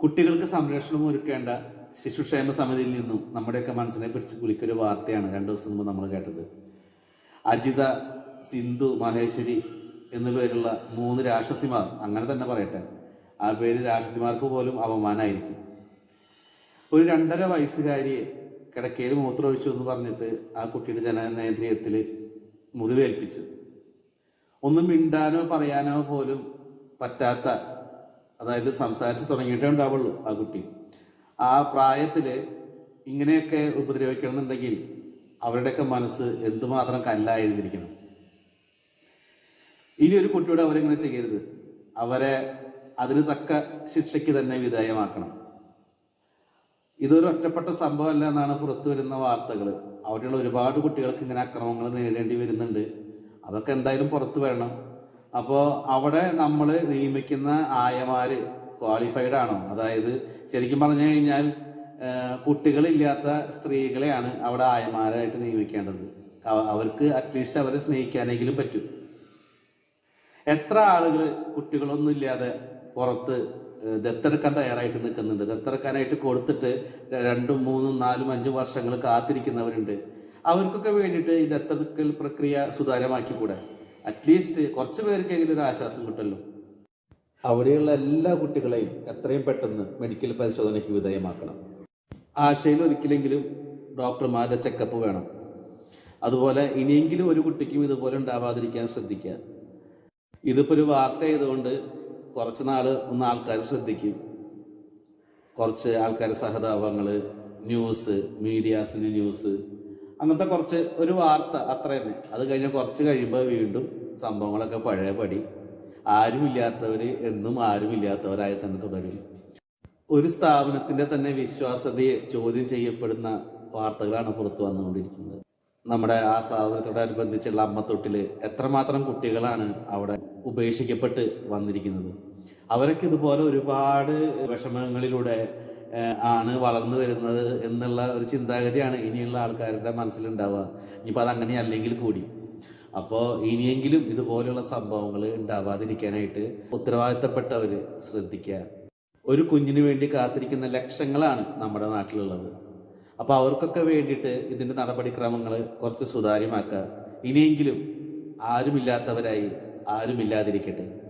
കുട്ടികൾക്ക് സംരക്ഷണം ഒരുക്കേണ്ട ശിശുക്ഷേമ സമിതിയിൽ നിന്നും നമ്മുടെയൊക്കെ മനസ്സിനെ പിടിച്ച് കുലിക്കൊരു വാർത്തയാണ് രണ്ടു ദിവസം മുമ്പ് നമ്മൾ കേട്ടത്. അജിത സിന്ധു മഹേശ്വരി എന്ന പേരുള്ള മൂന്ന് രാക്ഷസിമാർ അങ്ങനെ തന്നെ പറയട്ടെ ആ പേര് രാക്ഷസിമാർക്ക് പോലും അപമാനമായിരിക്കും ഒരു രണ്ടര വയസ്സുകാരിയെ കിടക്കയിൽ മൂത്രമൊഴിച്ചു എന്ന് പറഞ്ഞിട്ട് ആ കുട്ടിയുടെ ജനനേന്ദ്രിയത്തിൽ മുറിവേൽപ്പിച്ചു. ഒന്നും മിണ്ടാനോ പറയാനോ പോലും പറ്റാത്ത അതായത് സംസാരിച്ച് തുടങ്ങിയിട്ടേ ഉണ്ടാവുള്ളൂ ആ കുട്ടി. ആ പ്രായത്തിൽ ഇങ്ങനെയൊക്കെ ഉപദ്രവിക്കണമെന്നുണ്ടെങ്കിൽ അവരുടെയൊക്കെ മനസ്സ് എന്തുമാത്രം കല്ലായിരുന്നിരിക്കണം ഇനി ഒരു കുട്ടിയോട് അവരെങ്ങനെ ചെയ്യരുത്. അവരെ അതിന് തക്ക ശിക്ഷയ്ക്ക് തന്നെ വിധേയമാക്കണം. ഇതൊരു ഒറ്റപ്പെട്ട സംഭവമല്ല എന്നാണ് പുറത്തു വരുന്ന വാർത്തകൾ അവിടെയുള്ള ഒരുപാട് കുട്ടികൾക്ക് ഇങ്ങനെ അക്രമങ്ങൾ നേരിടേണ്ടി വരുന്നുണ്ട്. അതൊക്കെ എന്തായാലും പുറത്തു വരണം. അപ്പോൾ അവിടെ നമ്മൾ നിയമിക്കുന്ന ആയമാർ ക്വാളിഫൈഡ് ആണോ? അതായത് ശരിക്കും പറഞ്ഞു കഴിഞ്ഞാൽ കുട്ടികളില്ലാത്ത സ്ത്രീകളെയാണ് അവിടെ ആയമാരായിട്ട് നിയമിക്കേണ്ടത്. അവർക്ക് അറ്റ്ലീസ്റ്റ് അവരെ സ്നേഹിക്കാനെങ്കിലും പറ്റും. എത്ര ആളുകൾ കുട്ടികളൊന്നും ഇല്ലാതെ പുറത്ത് ദത്തെടുക്കാൻ തയ്യാറായിട്ട് നിൽക്കുന്നുണ്ട്? ദത്തെടുക്കാനായിട്ട് കൊടുത്തിട്ട് രണ്ടും മൂന്നും നാലും അഞ്ചും വർഷങ്ങൾ കാത്തിരിക്കുന്നവരുണ്ട്. അവർക്കൊക്കെ വേണ്ടിയിട്ട് ഈ ദത്തെടുക്കൽ പ്രക്രിയ സുതാര്യമാക്കി കൂടെ അറ്റ്ലീസ്റ്റ് കുറച്ച് പേർക്കെങ്കിലും ഒരു ആശ്വാസം കിട്ടല്ലോ അവിടെയുള്ള എല്ലാ കുട്ടികളെയും എത്രയും പെട്ടെന്ന് മെഡിക്കൽ പരിശോധനയ്ക്ക് വിധേയമാക്കണം. ആഴ്ചയിൽ ഒരിക്കലെങ്കിലും ഡോക്ടർമാരുടെ ചെക്കപ്പ് വേണം. അതുപോലെ ഇനിയെങ്കിലും ഒരു കുട്ടിക്കും ഇതുപോലെ ഉണ്ടാവാതിരിക്കാൻ ശ്രദ്ധിക്കുക. ഇതിപ്പോൾ ഒരു വാർത്ത ആയതുകൊണ്ട് കുറച്ച് നാൾ ഒന്ന് ആൾക്കാർ ശ്രദ്ധിക്കും. കുറച്ച് ആൾക്കാർ സഹതാപങ്ങൾ ന്യൂസ് മീഡിയാസിന്റെ ന്യൂസ് അങ്ങനത്തെ കുറച്ച് ഒരു വാർത്ത അത്ര തന്നെ. അത് കഴിഞ്ഞ് കുറച്ച് കഴിയുമ്പോൾ വീണ്ടും സംഭവങ്ങളൊക്കെ പഴയ പടി. ആരുമില്ലാത്തവർ എന്നും ആരുമില്ലാത്തവരായി തന്നെ തുടരും. ഒരു സ്ഥാപനത്തിന്റെ തന്നെ വിശ്വാസ്യതയെ ചോദ്യം ചെയ്യപ്പെടുന്ന വാർത്തകളാണ് പുറത്തു വന്നുകൊണ്ടിരിക്കുന്നത്. നമ്മുടെ ആ സ്ഥാപനത്തോടനുബന്ധിച്ചുള്ള അമ്മത്തൊട്ടിൽ എത്രമാത്രം കുട്ടികളാണ് അവിടെ ഉപേക്ഷിക്കപ്പെട്ട് വന്നിരിക്കുന്നത്? അവരൊക്കെ ഇതുപോലെ ഒരുപാട് വിഷമങ്ങളിലൂടെ ആണ് വളർന്നു വരുന്നത് എന്നുള്ള ഒരു ചിന്താഗതിയാണ് ഇനിയുള്ള ആൾക്കാരുടെ മനസ്സിലുണ്ടാവുക. ഇനിയിപ്പോൾ അതങ്ങനെ അല്ലെങ്കിൽ കൂടി. അപ്പോൾ ഇനിയെങ്കിലും ഇതുപോലെയുള്ള സംഭവങ്ങൾ ഉണ്ടാവാതിരിക്കാനായിട്ട് ഉത്തരവാദിത്തപ്പെട്ടവർ ശ്രദ്ധിക്കുക. ഒരു കുഞ്ഞിന് വേണ്ടി കാത്തിരിക്കുന്ന ലക്ഷങ്ങളാണ് നമ്മുടെ നാട്ടിലുള്ളത്. അപ്പോൾ അവർക്കൊക്കെ വേണ്ടിയിട്ട് ഇതിന്റെ നടപടിക്രമങ്ങൾ കുറച്ച് സുതാര്യമാക്കുക. ഇനിയെങ്കിലും ആരുമില്ലാത്തവരായി ആരുമില്ലാതിരിക്കട്ടെ.